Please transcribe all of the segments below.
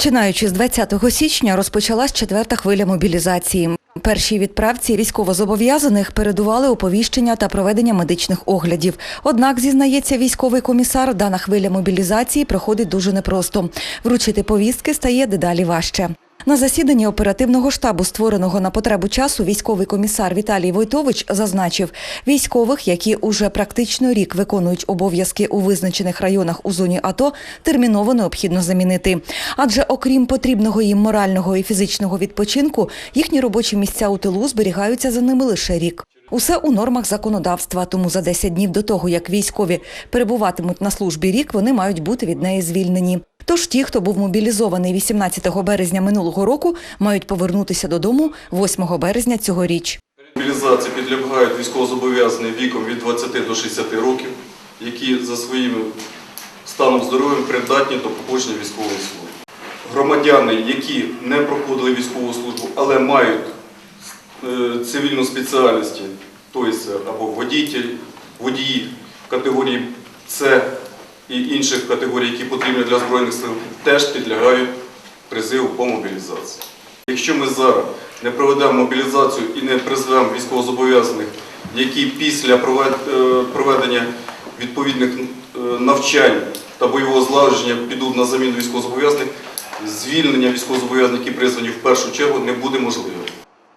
Починаючи з 20 січня розпочалась четверта хвиля мобілізації. Першій відправці військовозобов'язаних передували оповіщення та проведення медичних оглядів. Однак, зізнається військовий комісар, дана хвиля мобілізації проходить дуже непросто. Вручити повістки стає дедалі важче. На засіданні оперативного штабу, створеного на потребу часу, військовий комісар Віталій Войтович зазначив, військових, які уже практично рік виконують обов'язки у визначених районах у зоні АТО, терміново необхідно замінити. Адже окрім потрібного їм морального і фізичного відпочинку, їхні робочі місця у тилу зберігаються за ними лише рік. Усе у нормах законодавства, тому за 10 днів до того, як військові перебуватимуть на службі рік, вони мають бути від неї звільнені. Тож ті, хто був мобілізований 18 березня минулого року, мають повернутися додому 8 березня цьогоріч. Мобілізації підлягають військовозобов'язані віком від 20 до 60 років, які за своїм станом здоров'я придатні до проходження військової служби. Громадяни, які не проходили військову службу, але мають е, цивільну спеціальність, тобто або водитель, водії категорії С і інших категорій, які потрібні для Збройних сил, теж підлягають призиву по мобілізації. Якщо ми зараз не проведемо мобілізацію і не призвемо військовозобов'язаних, які після е, проведення відповідних е, навчань та бойового злагодження підуть на заміну військовозобов'язаних, звільнення військовозобов'язаних, які призвані в першу чергу, не буде можливим.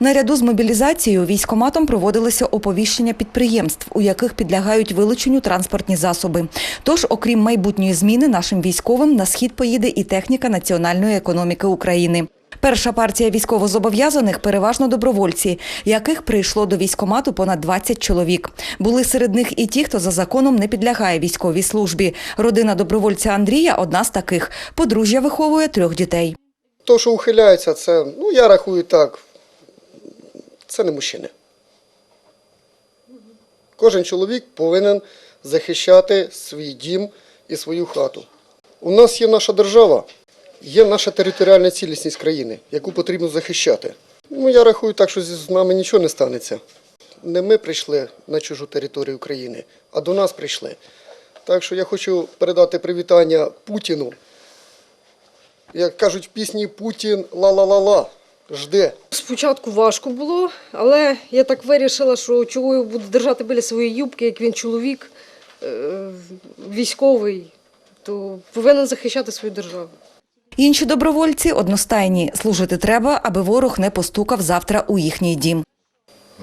Наряду з мобілізацією військоматом проводилися оповіщення підприємств, у яких підлягають вилученню транспортні засоби. Тож, окрім майбутньої зміни, нашим військовим на схід поїде і техніка національної економіки України. Перша партія військовозобов'язаних переважно добровольці, яких прийшло до військомату понад 20 чоловік. Були серед них і ті, хто за законом не підлягає військовій службі. Родина добровольця Андрія одна з таких. Подружжя виховує трьох дітей. То, що ухиляються, це, ну я рахую так, це не мужчини. Кожен чоловік повинен захищати свій дім і свою хату. У нас є наша держава, є наша територіальна цілісність країни, яку потрібно захищати. Ну, я рахую так, що з нами нічого не станеться. Не ми прийшли на чужу територію України, а до нас прийшли. Так що я хочу передати привітання Путіну. Як кажуть в пісні Путін ла-ла-ла-ла. Жде. Спочатку важко було, але я так вирішила, що чого я буду держати біля своєї юбки, як він чоловік е, військовий, то повинен захищати свою державу. Інші добровольці одностайні служити треба, аби ворог не постукав завтра у їхній дім.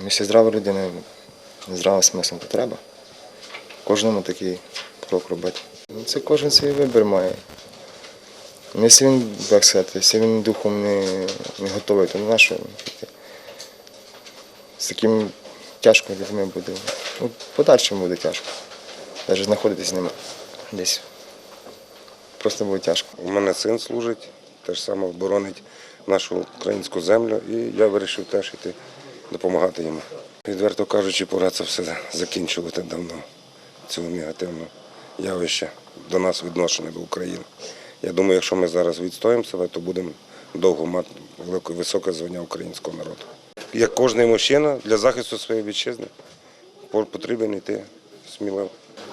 Якщо здрава людина, здрава смислом, то треба. Кожному такий крок робити. Ну, Це кожен свій вибір має. Ну, Якщо він, як сказати, якщо він духом не, не готовий, то на що? З таким тяжко людьми буде. Ну, подальшому буде тяжко. Навіть знаходитись з ними десь. Просто буде тяжко. У мене син служить, теж саме боронить нашу українську землю, і я вирішив теж йти допомагати йому. Відверто кажучи, пора це все закінчувати давно, цю негативну явище до нас відношення до України. Я думаю, якщо ми зараз відстоїмо себе, то будемо довго мати велике високе звання українського народу. Як кожен мужчина для захисту своєї вітчизни потрібен йти сміливо.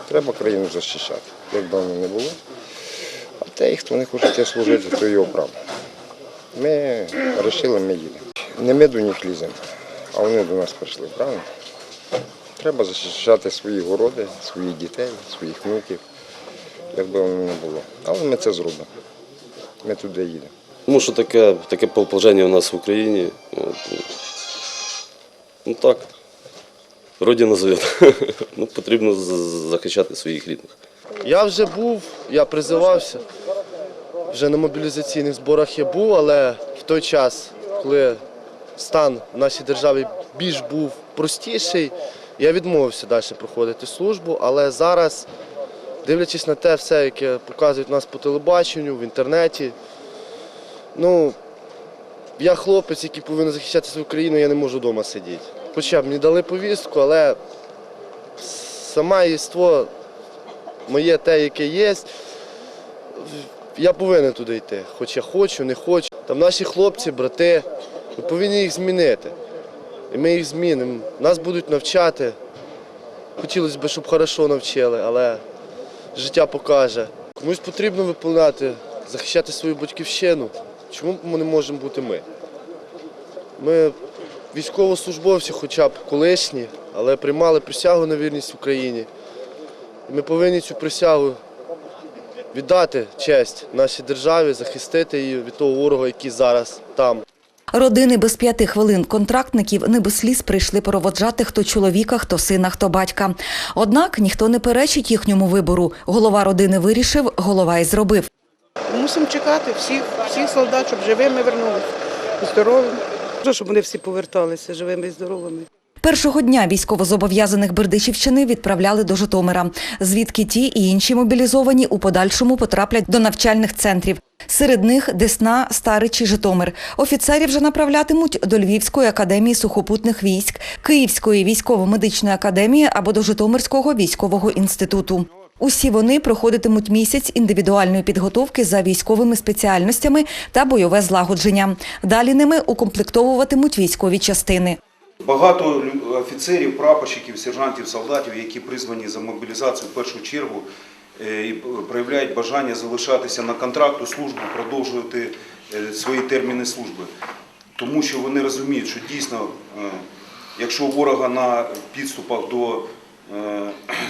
Треба країну захищати, як давно не було. А те, хто не хоче служити, то його право. Ми вирішили, ми їдемо. Не ми до них ліземо, а вони до нас прийшли, правильно? Треба захищати свої городи, своїх дітей, своїх внуків, як би воно не було. Але ми це зробимо. Ми туди їдемо. Тому що таке, таке положення у нас в Україні. От, ну так, Родина зовет. ну, потрібно захищати своїх рідних. Я вже був, я призивався. Вже на мобілізаційних зборах я був, але в той час, коли стан в нашій державі більш був простіший, я відмовився далі проходити службу. Але зараз, дивлячись на те все, яке показують нас по телебаченню, в інтернеті, ну, я хлопець, який повинен захищати свою країну, я не можу вдома сидіти. Хоча б мені дали повістку, але саме єство моє те, яке є, я повинен туди йти. Хоч я хочу, не хочу. Там наші хлопці, брати, ми повинні їх змінити. І ми їх змінимо. Нас будуть навчати. Хотілося б, щоб хорошо навчили, але життя покаже. Комусь потрібно виконати захищати свою батьківщину. Чому ми не можемо бути ми? Ми військовослужбовці, хоча б колишні, але приймали присягу на вірність Україні. І ми повинні цю присягу віддати честь нашій державі, захистити її від того ворога, який зараз там. Родини без п'яти хвилин контрактників не без сліз прийшли проводжати хто чоловіка, хто сина, хто батька. Однак ніхто не перечить їхньому вибору. Голова родини вирішив, голова і зробив. Мусимо чекати всіх, всіх солдат, щоб живими вернулися, здоровими. Щоб вони всі поверталися живими і здоровими. Першого дня військовозобов'язаних Бердичівщини відправляли до Житомира, звідки ті і інші мобілізовані у подальшому потраплять до навчальних центрів. Серед них Десна, Старич і Житомир. Офіцерів же направлятимуть до Львівської академії сухопутних військ, Київської військово-медичної академії або до Житомирського військового інституту. Усі вони проходитимуть місяць індивідуальної підготовки за військовими спеціальностями та бойове злагодження. Далі ними укомплектовуватимуть військові частини. Багато офіцерів, прапорщиків, сержантів, солдатів, які призвані за мобілізацію в першу чергу е, і проявляють бажання залишатися на контракту службу, продовжувати е, свої терміни служби. Тому що вони розуміють, що дійсно, е, якщо ворога на підступах до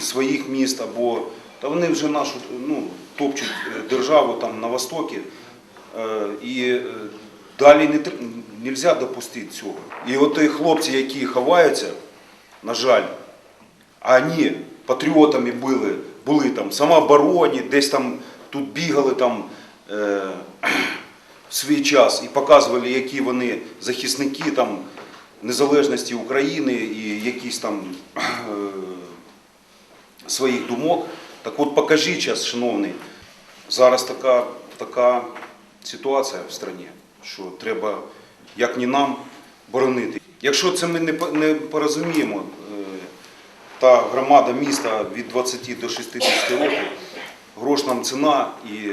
своїх міст або та вони вже нашу ну, топчуть державу там на востокі, і далі не можна допустити цього. І от ті хлопці, які ховаються, на жаль, вони патріотами були, були там в самообороні, десь там тут бігали там е, в свій час і показували, які вони захисники там незалежності України і якісь там е, своїх думок. Так от покажіть шановний, зараз така, така ситуація в країні, що треба, як ні нам, боронити. Якщо це ми не, порозуміємо, е, та громада міста від 20 до 60 років, грош нам ціна і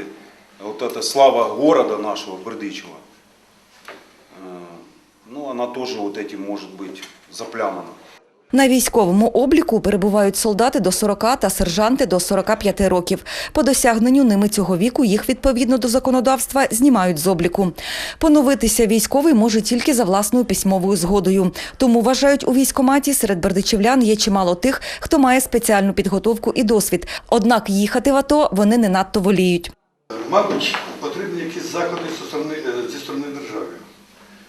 от ця слава города нашого Бердичева, е, ну, вона теж от може бути заплямана. На військовому обліку перебувають солдати до 40 та сержанти до 45 років. По досягненню ними цього віку їх відповідно до законодавства знімають з обліку. Поновитися військовий може тільки за власною письмовою згодою. Тому вважають у військкоматі серед бердичівлян є чимало тих, хто має спеціальну підготовку і досвід. Однак їхати в АТО вони не надто воліють. Мабуть, потрібні якісь заходи зі сторони, е, держави.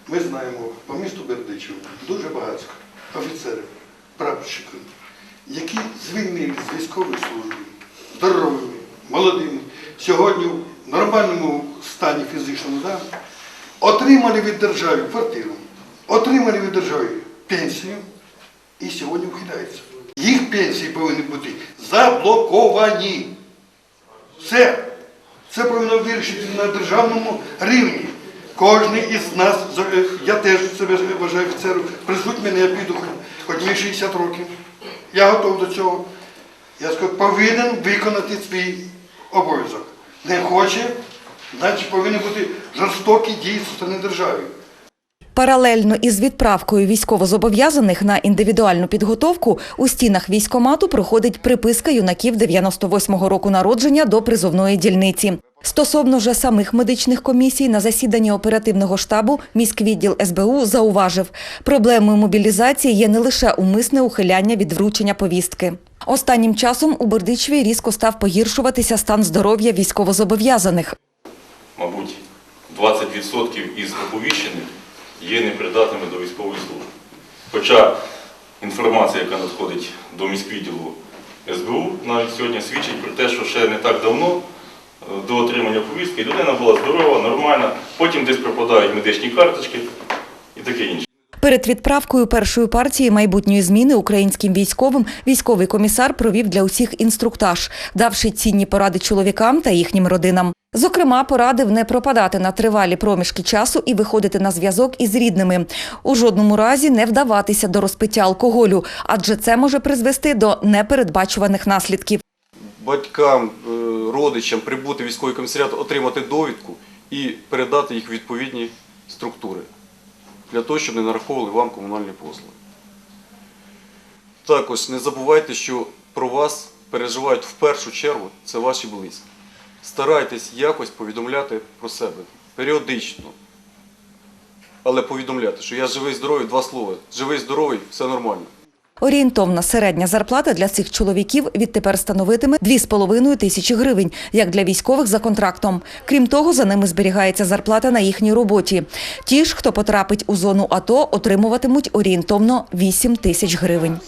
Ми знаємо, по місту Бердичів дуже багато офіцерів, прапорщиків, які звільнили з військової служби, здоровими, молодими, сьогодні в нормальному стані фізичному, да, отримали від держави квартиру, отримали від держави пенсію і сьогодні вкидаються. Їх пенсії повинні бути заблоковані. Все. Це повинно вирішити на державному рівні. Кожен із нас, я теж себе вважаю офіцером, призвуть мене, я піду, хоч, хоч мені 60 років. Я готов до цього. Я скажу, повинен виконати свій обов'язок. Не хоче, значить повинні бути жорстокі дії зі сторони держави. Паралельно із відправкою військовозобов'язаних на індивідуальну підготовку у стінах військомату проходить приписка юнаків 98-го року народження до призовної дільниці. Стосовно же самих медичних комісій на засіданні оперативного штабу міськвідділ СБУ зауважив, проблемою мобілізації є не лише умисне ухиляння від вручення повістки. Останнім часом у Бердичеві різко став погіршуватися стан здоров'я військовозобов'язаних. мабуть, 20% із оповіщених є непридатними до військової служби. Хоча інформація, яка надходить до міськвідділу СБУ, навіть сьогодні свідчить про те, що ще не так давно до отримання повістки людина була здорова, нормальна, потім десь пропадають медичні карточки і таке інше. Перед відправкою першої партії майбутньої зміни українським військовим військовий комісар провів для усіх інструктаж, давши цінні поради чоловікам та їхнім родинам. Зокрема, порадив не пропадати на тривалі проміжки часу і виходити на зв'язок із рідними. У жодному разі не вдаватися до розпиття алкоголю, адже це може призвести до непередбачуваних наслідків. Батькам, е, родичам прибути в військовий комісаріат, отримати довідку і передати їх в відповідні структури для того, щоб не нараховували вам комунальні послуги. Також не забувайте, що про вас переживають в першу чергу це ваші близькі. старайтесь якось повідомляти про себе періодично. Але повідомляти, що я живий, здоровий, два слова. Живий, здоровий, все нормально. Орієнтовна середня зарплата для цих чоловіків відтепер становитиме 2,5 тисячі гривень, як для військових за контрактом. Крім того, за ними зберігається зарплата на їхній роботі. Ті ж, хто потрапить у зону АТО, отримуватимуть орієнтовно 8 тисяч гривень.